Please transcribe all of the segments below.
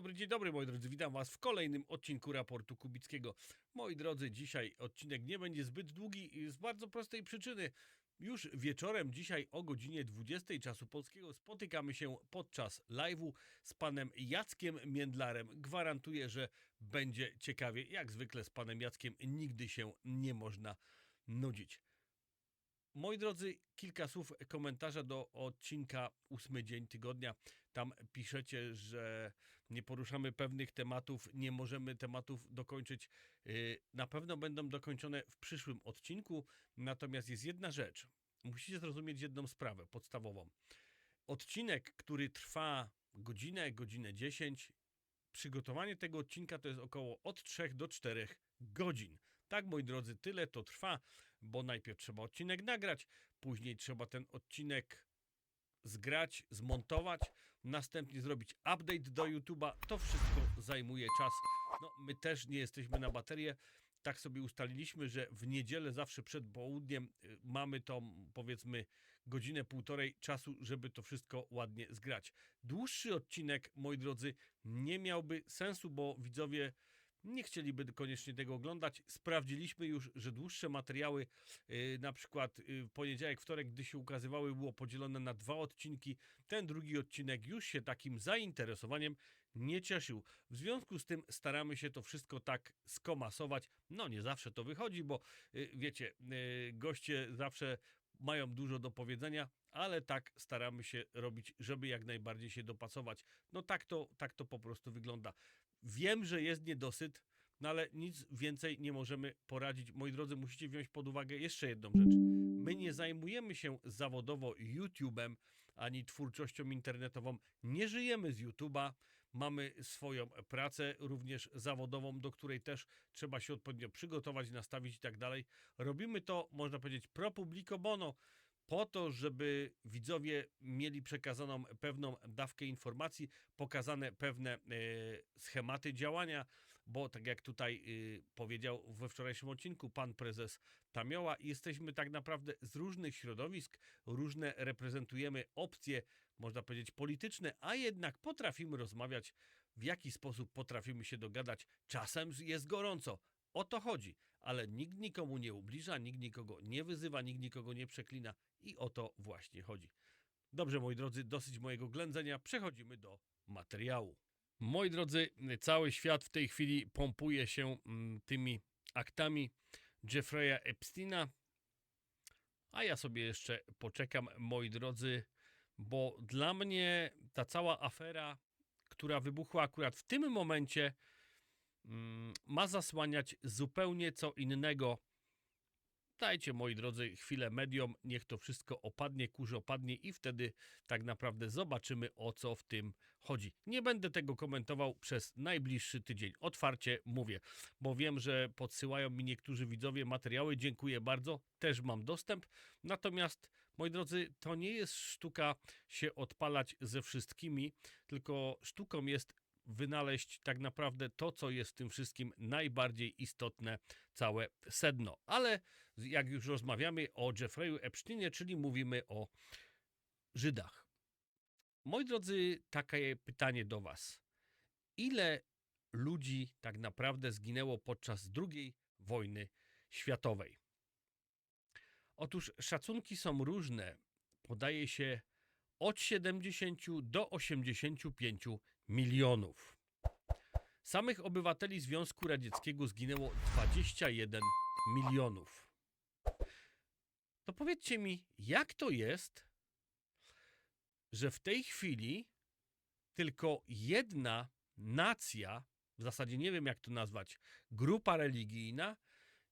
dobry, dzień dobry moi drodzy. Witam was w kolejnym odcinku raportu Kubickiego. Moi drodzy, dzisiaj odcinek nie będzie zbyt długi z bardzo prostej przyczyny. Już wieczorem dzisiaj o godzinie 20 czasu polskiego spotykamy się podczas live'u z panem Jackiem Międlarem. Gwarantuję, że będzie ciekawie. Jak zwykle z panem Jackiem nigdy się nie można nudzić. Moi drodzy, kilka słów komentarza do odcinka ósmy dzień tygodnia. Tam piszecie, że nie poruszamy pewnych tematów, nie możemy tematów dokończyć. Yy, Na pewno będą dokończone w przyszłym odcinku. Natomiast jest jedna rzecz. Musicie zrozumieć jedną sprawę podstawową. Odcinek, który trwa godzinę, godzinę 10, przygotowanie tego odcinka to jest około od 3 do 4 godzin. Tak, moi drodzy, tyle to trwa, bo najpierw trzeba odcinek nagrać, później trzeba ten odcinek zgrać, zmontować, następnie zrobić update do YouTube'a. To wszystko zajmuje czas. No, my też nie jesteśmy na baterię. Tak sobie ustaliliśmy, że w niedzielę zawsze przed południem y, mamy tą, powiedzmy, godzinę, półtorej czasu, żeby to wszystko ładnie zgrać. Dłuższy odcinek, moi drodzy, nie miałby sensu, bo widzowie nie chcieliby koniecznie tego oglądać. Sprawdziliśmy już, że dłuższe materiały, yy, na przykład yy, w poniedziałek, wtorek, gdy się ukazywały, było podzielone na dwa odcinki. Ten drugi odcinek już się takim zainteresowaniem nie cieszył. W związku z tym staramy się to wszystko tak skomasować. No nie zawsze to wychodzi, bo yy, wiecie, goście zawsze mają dużo do powiedzenia, ale tak staramy się robić, żeby jak najbardziej się dopasować. No tak to, tak to po prostu wygląda. Wiem, że jest niedosyt, no ale nic więcej nie możemy poradzić. Moi drodzy, musicie wziąć pod uwagę jeszcze jedną rzecz. My nie zajmujemy się zawodowo YouTube'em ani twórczością internetową. Nie żyjemy z YouTube'a. Mamy swoją pracę, również zawodową, do której też trzeba się odpowiednio przygotować, nastawić i tak dalej. Robimy to, można powiedzieć, pro publico bono po to, żeby widzowie mieli przekazaną pewną dawkę informacji, pokazane pewne e, schematy działania, bo tak jak tutaj e, powiedział we wczorajszym odcinku pan prezes Tamioła, jesteśmy tak naprawdę z różnych środowisk, różne reprezentujemy opcje, można powiedzieć polityczne, a jednak potrafimy rozmawiać, w jaki sposób potrafimy się dogadać. Czasem jest gorąco, o to chodzi, ale nikt nikomu nie ubliża, nikt nikogo nie wyzywa, nikt nikogo nie przeklina i o to właśnie chodzi. Dobrze, moi drodzy, dosyć mojego ględzenia, przechodzimy do materiału. Moi drodzy, cały świat w tej chwili pompuje się mm, tymi aktami Jeffreya Epsteina, a ja sobie jeszcze poczekam, moi drodzy, bo dla mnie ta cała afera, która wybuchła akurat w tym momencie, mm, ma zasłaniać zupełnie co innego. Dajcie, moi drodzy, chwilę mediom, niech to wszystko opadnie, kurz opadnie i wtedy tak naprawdę zobaczymy, o co w tym chodzi. Nie będę tego komentował przez najbliższy tydzień. Otwarcie mówię, bo wiem, że podsyłają mi niektórzy widzowie materiały. Dziękuję bardzo, też mam dostęp. Natomiast, moi drodzy, to nie jest sztuka się odpalać ze wszystkimi, tylko sztuką jest wynaleźć tak naprawdę to, co jest w tym wszystkim najbardziej istotne, całe sedno. Ale jak już rozmawiamy o Jeffreyu Epsteinie, czyli mówimy o Żydach. Moi drodzy, takie pytanie do Was. Ile ludzi tak naprawdę zginęło podczas II wojny światowej? Otóż szacunki są różne. Podaje się od 70 do 85 milionów. Samych obywateli Związku Radzieckiego zginęło 21 milionów. To powiedzcie mi, jak to jest, że w tej chwili tylko jedna nacja, w zasadzie nie wiem jak to nazwać, grupa religijna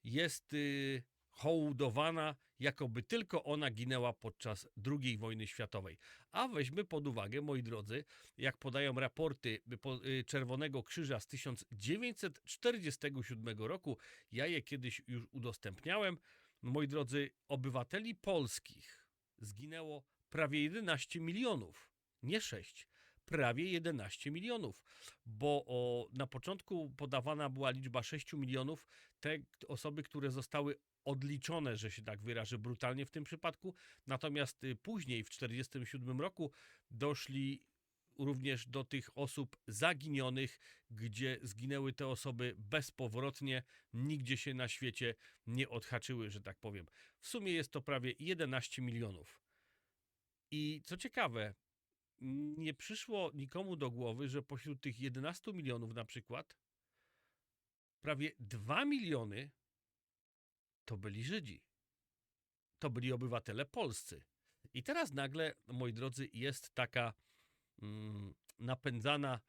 jest y, hołdowana, jakoby tylko ona ginęła podczas II wojny światowej. A weźmy pod uwagę, moi drodzy, jak podają raporty po- y, Czerwonego Krzyża z 1947 roku, ja je kiedyś już udostępniałem, moi drodzy, obywateli polskich zginęło prawie 11 milionów, nie 6 prawie 11 milionów, bo o, na początku podawana była liczba 6 milionów, te osoby, które zostały odliczone, że się tak wyrażę brutalnie w tym przypadku, natomiast y, później w 1947 roku doszli również do tych osób zaginionych, gdzie zginęły te osoby bezpowrotnie, nigdzie się na świecie nie odhaczyły, że tak powiem. W sumie jest to prawie 11 milionów. I co ciekawe, nie przyszło nikomu do głowy, że pośród tych 11 milionów na przykład prawie 2 miliony to byli Żydzi. To byli obywatele polscy. I teraz nagle, moi drodzy, jest taka mm, napędzana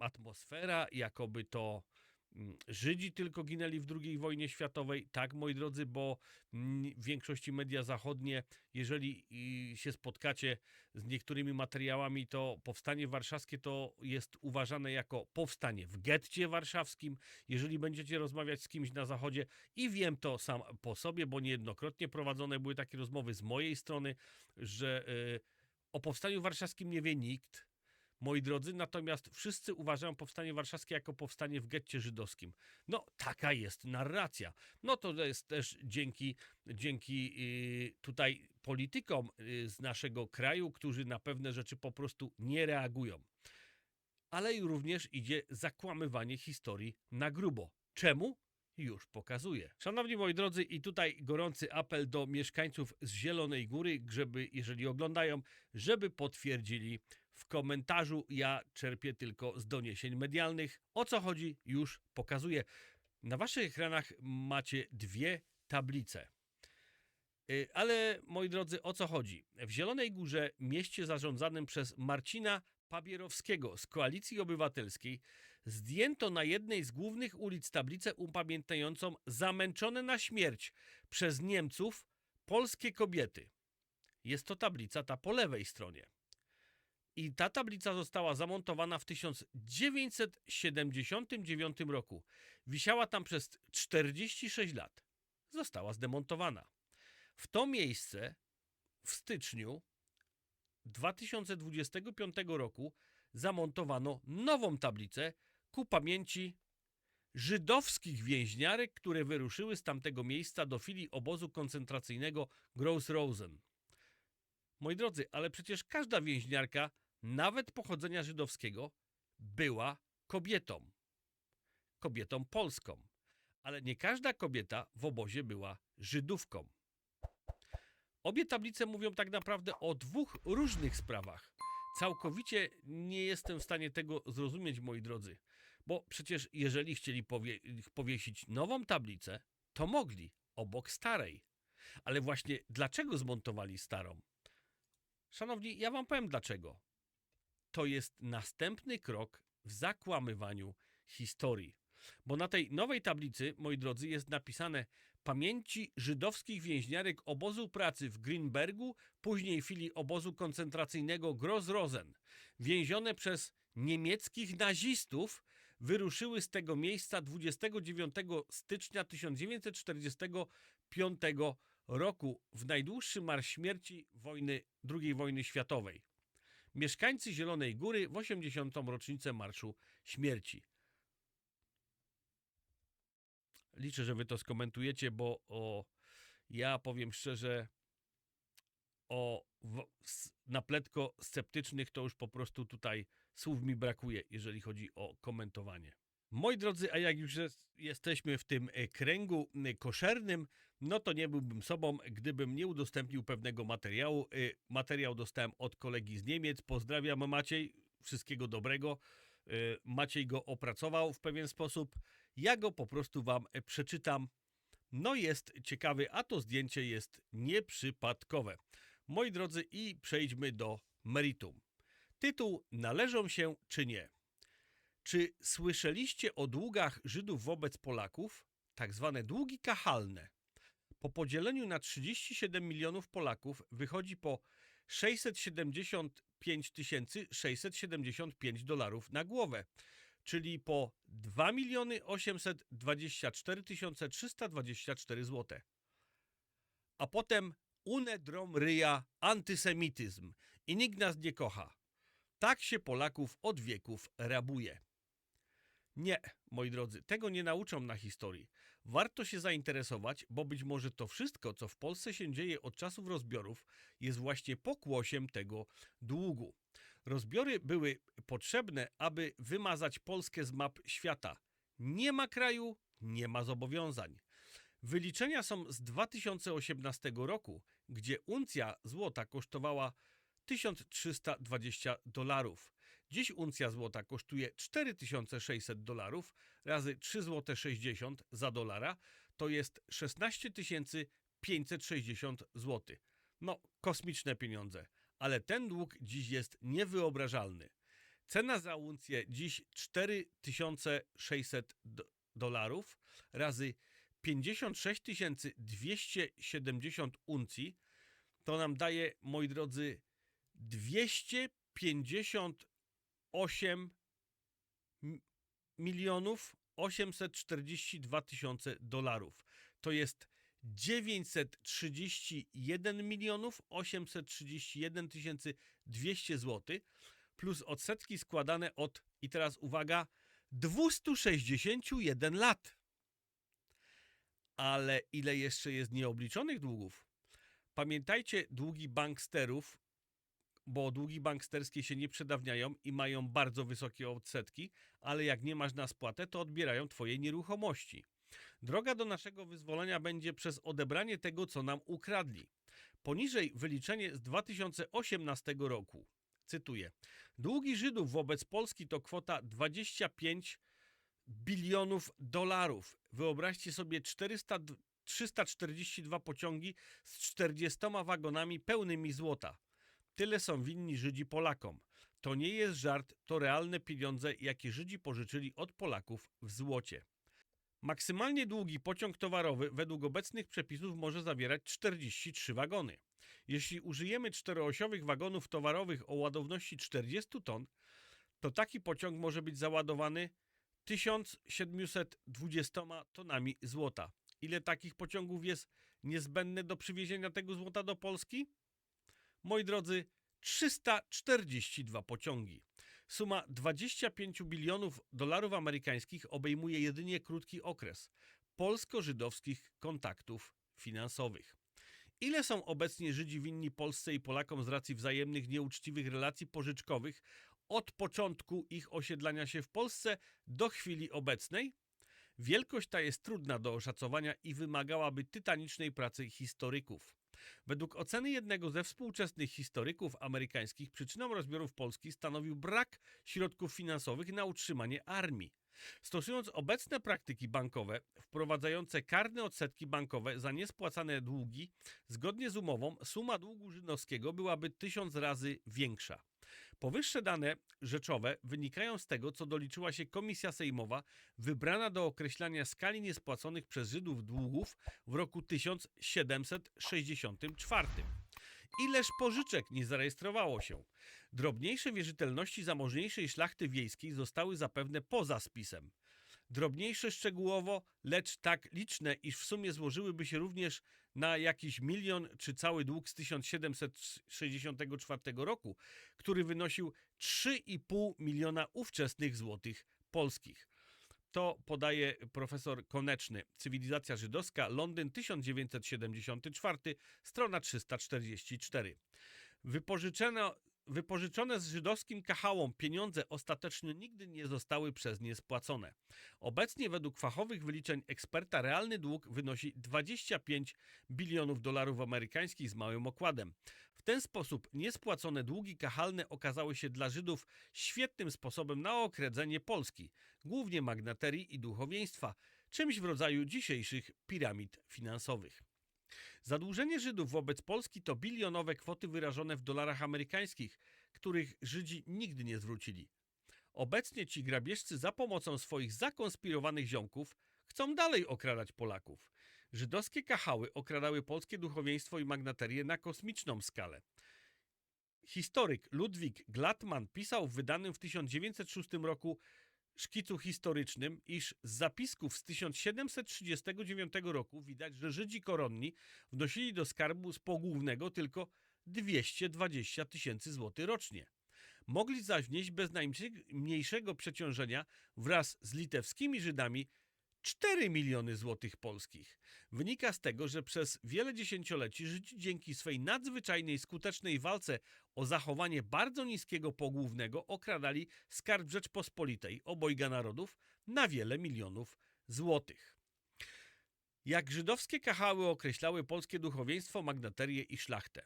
atmosfera, jakoby to Żydzi tylko ginęli w II wojnie światowej. Tak, moi drodzy, bo mm, w większości media zachodnie, jeżeli y, się spotkacie z niektórymi materiałami, to powstanie warszawskie to jest uważane jako powstanie w getcie warszawskim. Jeżeli będziecie rozmawiać z kimś na zachodzie, i wiem to sam po sobie, bo niejednokrotnie prowadzone były takie rozmowy z mojej strony, że y, o powstaniu warszawskim nie wie nikt. Moi drodzy, natomiast wszyscy uważają powstanie warszawskie jako powstanie w getcie żydowskim. No, taka jest narracja. No to jest też dzięki, dzięki y, tutaj politykom y, z naszego kraju, którzy na pewne rzeczy po prostu nie reagują. Ale również idzie zakłamywanie historii na grubo. Czemu? Już pokazuję. Szanowni moi drodzy, i tutaj gorący apel do mieszkańców z Zielonej Góry, żeby, jeżeli oglądają, żeby potwierdzili w komentarzu. Ja czerpię tylko z doniesień medialnych. O co chodzi, już pokazuję. Na waszych ekranach macie dwie tablice. Y, Ale moi drodzy, o co chodzi? W Zielonej Górze, mieście zarządzanym przez Marcina Pabierowskiego z Koalicji Obywatelskiej, zdjęto na jednej z głównych ulic tablicę upamiętniającą zamęczone na śmierć przez Niemców polskie kobiety. Jest to tablica ta po lewej stronie. I ta tablica została zamontowana w 1979 roku. Wisiała tam przez 46 lat. Została zdemontowana. W to miejsce w styczniu 2025 roku zamontowano nową tablicę ku pamięci żydowskich więźniarek, które wyruszyły z tamtego miejsca do filii obozu koncentracyjnego Gross-Rosen. Moi drodzy, ale przecież każda więźniarka, nawet pochodzenia żydowskiego, była kobietą. Kobietą polską. Ale nie każda kobieta w obozie była Żydówką. Obie tablice mówią tak naprawdę o dwóch różnych sprawach. Całkowicie nie jestem w stanie tego zrozumieć, moi drodzy, bo przecież jeżeli chcieli powie powiesić nową tablicę, to mogli obok starej. Ale właśnie dlaczego zmontowali starą? Szanowni, ja wam powiem dlaczego. To jest następny krok w zakłamywaniu historii. Bo na tej nowej tablicy, moi drodzy, jest napisane pamięci żydowskich więźniarek obozu pracy w Greenbergu, później filii obozu koncentracyjnego Gross-Rosen, więzione przez niemieckich nazistów, wyruszyły z tego miejsca 29 stycznia 1945 roku w najdłuższy marsz śmierci wojny, II wojny światowej. Mieszkańcy Zielonej Góry w 80. rocznicę Marszu Śmierci. Liczę, że wy to skomentujecie, bo o, ja powiem szczerze, o w, s- napletko sceptycznych to już po prostu tutaj słów mi brakuje, jeżeli chodzi o komentowanie. Moi drodzy, a jak już jest, jesteśmy w tym e, kręgu koszernym, no to nie byłbym sobą, gdybym nie udostępnił pewnego materiału. E, Materiał dostałem od kolegi z Niemiec. Pozdrawiam Maciej, wszystkiego dobrego. E, Maciej go opracował w pewien sposób. Ja go po prostu wam przeczytam. No jest ciekawy, a to zdjęcie jest nieprzypadkowe. Moi drodzy, i przejdźmy do meritum. Tytuł należą się czy nie? Czy słyszeliście o długach Żydów wobec Polaków? Tak zwane długi kachalne. Po podzieleniu na 37 milionów Polaków wychodzi po 675 675 dolarów na głowę, czyli po 2 miliony 824 324 zł. A potem une drom ryja antysemityzm i nikt nas nie kocha. Tak się Polaków od wieków rabuje. Nie, moi drodzy, tego nie nauczą na historii. Warto się zainteresować, bo być może to wszystko, co w Polsce się dzieje od czasów rozbiorów, jest właśnie pokłosiem tego długu. Rozbiory były potrzebne, aby wymazać Polskę z map świata. Nie ma kraju, nie ma zobowiązań. Wyliczenia są z 2018 roku, gdzie uncja złota kosztowała 1320 dolarów. Dziś uncja złota kosztuje 4600 dolarów razy 3,60 zł za dolara, to jest 16 560 zł. No, kosmiczne pieniądze, ale ten dług dziś jest niewyobrażalny. Cena za uncję dziś 4600 dolarów razy 56 270 uncji, to nam daje, moi drodzy, 250 8 milionów 842 tysiące dolarów. To jest 931 milionów 831 tysięcy 200 zł plus odsetki składane od, i teraz uwaga, 261 lat. Ale ile jeszcze jest nieobliczonych długów? Pamiętajcie długi banksterów bo długi banksterskie się nie przedawniają i mają bardzo wysokie odsetki, ale jak nie masz na spłatę, to odbierają twoje nieruchomości. Droga do naszego wyzwolenia będzie przez odebranie tego, co nam ukradli. Poniżej wyliczenie z 2018 roku. Cytuję. Długi Żydów wobec Polski to kwota 25 bilionów dolarów. Wyobraźcie sobie 400, 342 pociągi z 40 wagonami pełnymi złota. Tyle są winni Żydzi Polakom. To nie jest żart, to realne pieniądze, jakie Żydzi pożyczyli od Polaków w złocie. Maksymalnie długi pociąg towarowy według obecnych przepisów może zawierać 43 wagony. Jeśli użyjemy czteroosiowych wagonów towarowych o ładowności 40 ton, to taki pociąg może być załadowany 1720 tonami złota. Ile takich pociągów jest niezbędne do przywiezienia tego złota do Polski? Moi drodzy, 342 pociągi. Suma 25 bilionów dolarów amerykańskich obejmuje jedynie krótki okres polsko-żydowskich kontaktów finansowych. Ile są obecnie Żydzi winni Polsce i Polakom z racji wzajemnych nieuczciwych relacji pożyczkowych od początku ich osiedlania się w Polsce do chwili obecnej? Wielkość ta jest trudna do oszacowania i wymagałaby tytanicznej pracy historyków. Według oceny jednego ze współczesnych historyków amerykańskich przyczyną rozbiorów Polski stanowił brak środków finansowych na utrzymanie armii. Stosując obecne praktyki bankowe, wprowadzające karne odsetki bankowe za niespłacane długi, zgodnie z umową suma długu żydowskiego byłaby tysiąc razy większa. Powyższe dane rzeczowe wynikają z tego, co doliczyła się Komisja Sejmowa wybrana do określania skali niespłaconych przez Żydów długów w roku 1764. Ileż pożyczek nie zarejestrowało się? Drobniejsze wierzytelności zamożniejszej szlachty wiejskiej zostały zapewne poza spisem. Drobniejsze szczegółowo, lecz tak liczne, iż w sumie złożyłyby się również na jakiś milion czy cały dług z 1764 roku, który wynosił 3,5 miliona ówczesnych złotych polskich. To podaje profesor Koneczny. Cywilizacja żydowska, Londyn 1974, strona 344. Wypożyczono, wypożyczone z żydowskim kachałom pieniądze ostatecznie nigdy nie zostały przez nie spłacone. Obecnie według fachowych wyliczeń eksperta realny dług wynosi 25 bilionów dolarów amerykańskich z małym okładem. W ten sposób niespłacone długi kachalne okazały się dla Żydów świetnym sposobem na okredzenie Polski, głównie magnaterii i duchowieństwa, czymś w rodzaju dzisiejszych piramid finansowych. Zadłużenie Żydów wobec Polski to bilionowe kwoty wyrażone w dolarach amerykańskich, których Żydzi nigdy nie zwrócili. Obecnie ci grabieżcy za pomocą swoich zakonspirowanych ziomków chcą dalej okradać Polaków. Żydowskie kachały okradały polskie duchowieństwo i magnaterię na kosmiczną skalę. Historyk Ludwik Glatman pisał w wydanym w 1906 roku szkicu historycznym, iż z zapisków z 1739 roku widać, że Żydzi koronni wnosili do skarbu z pogłównego tylko 220 tysięcy złotych rocznie. Mogli zaś wnieść bez najmniejszego przeciążenia wraz z litewskimi Żydami 4 miliony złotych polskich. Wynika z tego, że przez wiele dziesięcioleci Żydzi dzięki swej nadzwyczajnej skutecznej walce o zachowanie bardzo niskiego pogłównego okradali skarb Rzeczpospolitej obojga narodów na wiele milionów złotych. Jak żydowskie kahały określały polskie duchowieństwo, magnaterię i szlachtę.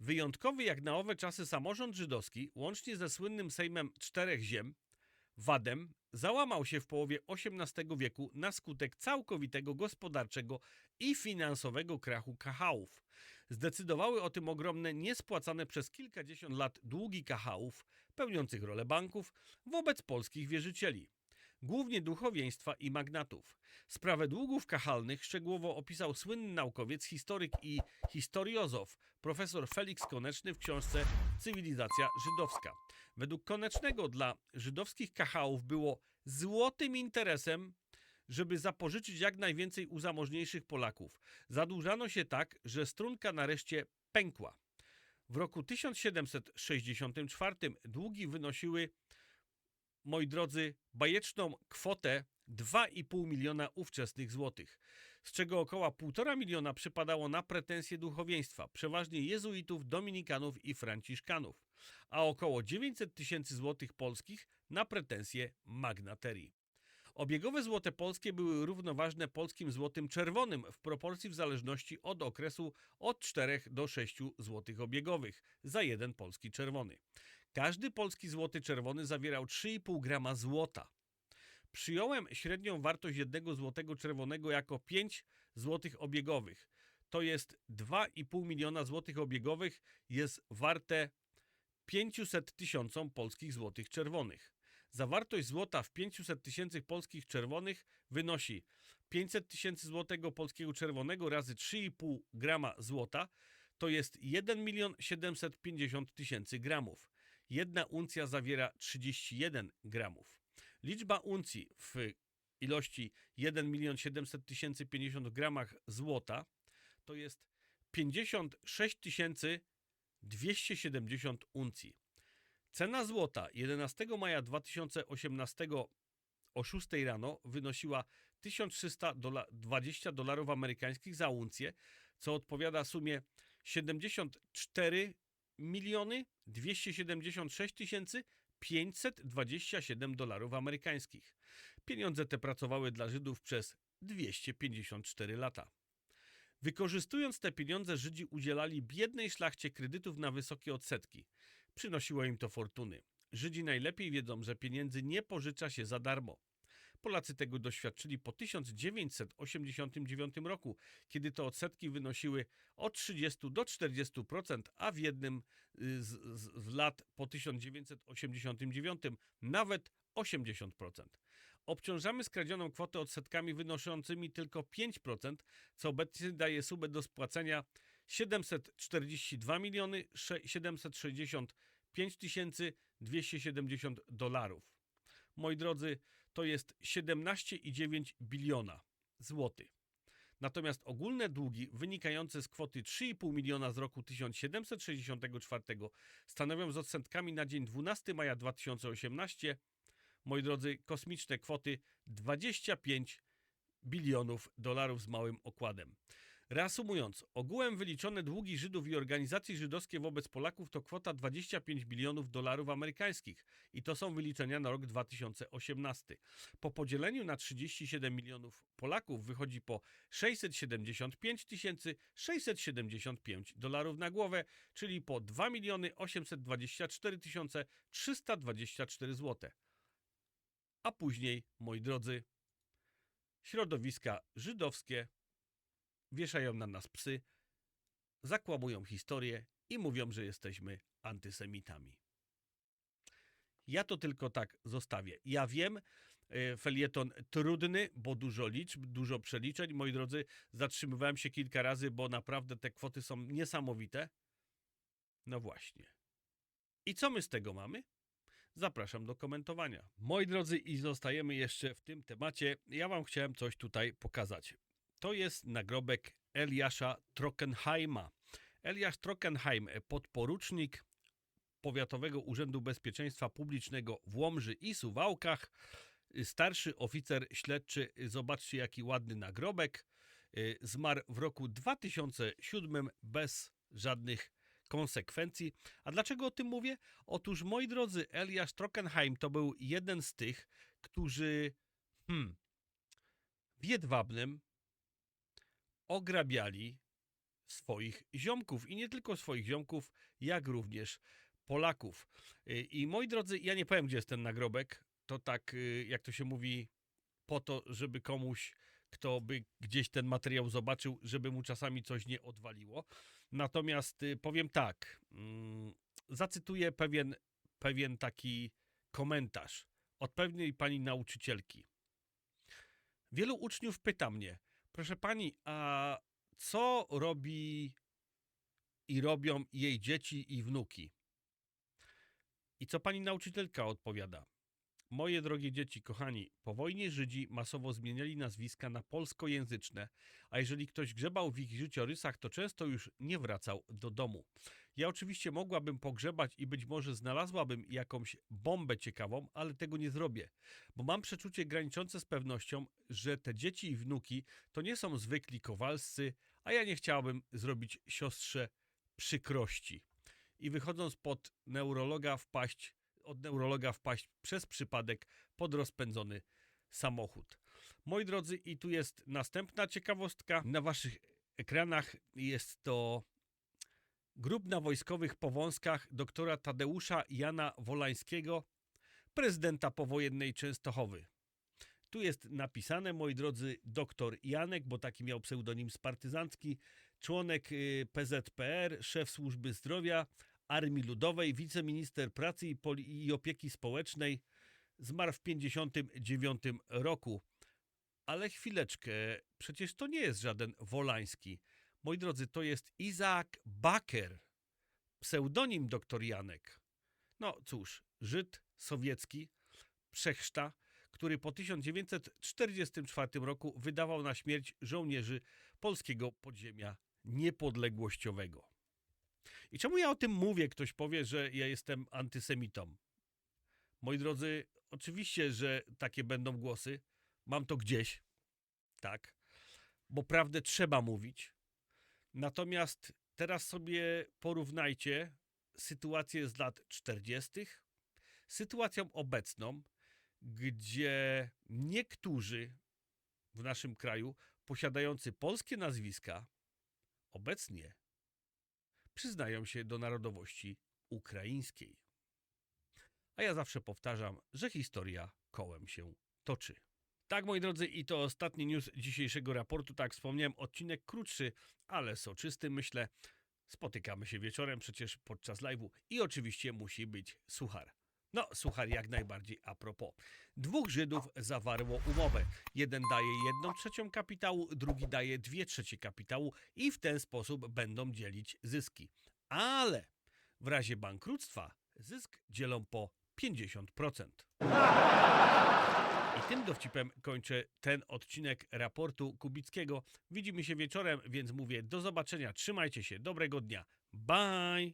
Wyjątkowy jak na owe czasy samorząd żydowski, łącznie ze słynnym Sejmem Czterech Ziem, Wadem, załamał się w połowie XVIII wieku na skutek całkowitego gospodarczego i finansowego krachu kahałów. Zdecydowały o tym ogromne, niespłacane przez kilkadziesiąt lat długi kahałów, pełniących rolę banków, wobec polskich wierzycieli głównie duchowieństwa i magnatów. Sprawę długów kachalnych szczegółowo opisał słynny naukowiec, historyk i historiozof profesor Felix Koneczny w książce Cywilizacja Żydowska. Według Konecznego dla żydowskich kachałów było złotym interesem żeby zapożyczyć jak najwięcej u zamożniejszych Polaków. Zadłużano się tak, że strunka nareszcie pękła. W roku 1764 długi wynosiły moi drodzy, bajeczną kwotę 2,5 miliona ówczesnych złotych, z czego około 1,5 miliona przypadało na pretensje duchowieństwa, przeważnie jezuitów, dominikanów i franciszkanów, a około 900 tysięcy złotych polskich na pretensje magnaterii. Obiegowe złote polskie były równoważne polskim złotym czerwonym w proporcji w zależności od okresu od 4 do 6 złotych obiegowych za jeden polski czerwony. Każdy polski złoty czerwony zawierał 3,5 grama złota. Przyjąłem średnią wartość jednego złotego czerwonego jako 5 złotych obiegowych. To jest 2,5 miliona złotych obiegowych jest warte 500 tysiącom polskich złotych czerwonych. Zawartość złota w 500 tysięcy polskich czerwonych wynosi 500 tysięcy złotego polskiego czerwonego razy 3,5 grama złota, to jest 1 milion 750 tysięcy gramów. Jedna uncja zawiera 31 gramów. Liczba uncji w ilości 1 milion 700 tysięcy 50 gramach złota to jest 56 270 uncji. Cena złota 11 maja 2018 o 6 rano wynosiła 1320 dolarów amerykańskich za uncję, co odpowiada sumie 74 miliony 276 tysięcy 527 dolarów amerykańskich. Pieniądze te pracowały dla Żydów przez 254 lata. Wykorzystując te pieniądze, Żydzi udzielali biednej szlachcie kredytów na wysokie odsetki. Przynosiło im to fortuny. Żydzi najlepiej wiedzą, że pieniędzy nie pożycza się za darmo. Polacy tego doświadczyli po 1989 roku, kiedy to odsetki wynosiły od 30 do 40%, a w jednym y, z, z, z lat po 1989 nawet 80%. Obciążamy skradzioną kwotę odsetkami wynoszącymi tylko 5%, co obecnie daje sumę do spłacenia 742 miliony 765 270 dolarów. Moi drodzy, to jest 17,9 biliona złotych. Natomiast ogólne długi wynikające z kwoty 3,5 miliona z roku 1764 stanowią z odsetkami na dzień 12 maja 2018, moi drodzy, kosmiczne kwoty 25 bilionów dolarów z małym okładem. Reasumując, ogółem wyliczone długi Żydów i organizacji żydowskie wobec Polaków to kwota 25 bilionów dolarów amerykańskich i to są wyliczenia na rok 2018. Po podzieleniu na 37 milionów Polaków wychodzi po 675 675 dolarów na głowę, czyli po 2 miliony 824 324 zł. A później, moi drodzy, środowiska żydowskie wieszają na nas psy, zakłamują historię i mówią, że jesteśmy antysemitami. Ja to tylko tak zostawię. Ja wiem, e, felieton trudny, bo dużo liczb, dużo przeliczeń. Moi drodzy, zatrzymywałem się kilka razy, bo naprawdę te kwoty są niesamowite. No właśnie. I co my z tego mamy? Zapraszam do komentowania. Moi drodzy, i zostajemy jeszcze w tym temacie. Ja Wam chciałem coś tutaj pokazać. To jest nagrobek Eliasza Trockenheima. Eliasz Trockenheim, podporucznik Powiatowego Urzędu Bezpieczeństwa Publicznego w Łomży i Suwałkach, starszy oficer śledczy, zobaczcie jaki ładny nagrobek, y, zmarł w roku 2007 bez żadnych konsekwencji. A dlaczego o tym mówię? Otóż, moi drodzy, Eliasz Trockenheim to był jeden z tych, którzy hmm, w Jedwabnem ograbiali swoich ziomków i nie tylko swoich ziomków, jak również Polaków. Y, I moi drodzy, ja nie powiem, gdzie jest ten nagrobek. To tak, y, jak to się mówi, po to, żeby komuś, kto by gdzieś ten materiał zobaczył, żeby mu czasami coś nie odwaliło. Natomiast y, powiem tak, mm, zacytuję pewien, pewien taki komentarz od pewnej pani nauczycielki. Wielu uczniów pyta mnie, proszę pani, a co robi i robią jej dzieci i wnuki? I co pani nauczycielka odpowiada? Moje drogie dzieci, kochani, po wojnie Żydzi masowo zmieniali nazwiska na polskojęzyczne, a jeżeli ktoś grzebał w ich życiorysach, to często już nie wracał do domu. Ja oczywiście mogłabym pogrzebać i być może znalazłabym jakąś bombę ciekawą, ale tego nie zrobię, bo mam przeczucie graniczące z pewnością, że te dzieci i wnuki to nie są zwykli kowalscy, a ja nie chciałabym zrobić siostrze przykrości. I wychodząc pod neurologa wpaść, od neurologa wpaść przez przypadek pod rozpędzony samochód. Moi drodzy, i tu jest następna ciekawostka. Na waszych ekranach jest to grup na wojskowych powązkach doktora Tadeusza Jana Wolańskiego, prezydenta powojennej Częstochowy. Tu jest napisane, moi drodzy, doktor Janek, bo taki miał pseudonim spartyzancki, członek y, PZPR, szef służby zdrowia, Armii Ludowej, wiceminister pracy i, poli- i opieki społecznej, zmarł w 59 roku. Ale chwileczkę, przecież to nie jest żaden Wolański. Moi drodzy, to jest Izaak Baker, pseudonim doktor Janek. No cóż, Żyd sowiecki, przechrzta, który po 1944 roku wydawał na śmierć żołnierzy polskiego podziemia niepodległościowego. I czemu ja o tym mówię? Ktoś powie, że ja jestem antysemitą. Moi drodzy, oczywiście, że takie będą głosy. Mam to gdzieś, tak, bo prawdę trzeba mówić. Natomiast teraz sobie porównajcie sytuację z lat 40., sytuacją obecną, gdzie niektórzy w naszym kraju posiadający polskie nazwiska obecnie przyznają się do narodowości ukraińskiej. A ja zawsze powtarzam, że historia kołem się toczy. Tak, moi drodzy, i to ostatni news dzisiejszego raportu. Tak, wspomniałem, odcinek krótszy, ale soczysty, myślę. Spotykamy się wieczorem przecież podczas live'u i oczywiście musi być suchar. No, suchar jak najbardziej a propos. Dwóch Żydów zawarło umowę. Jeden daje jedną trzecią kapitału, drugi daje dwie trzecie kapitału i w ten sposób będą dzielić zyski. Ale w razie bankructwa zysk dzielą po 50%. I tym dowcipem kończę ten odcinek raportu Kubickiego. Widzimy się wieczorem, więc mówię do zobaczenia. Trzymajcie się, dobrego dnia. Bye!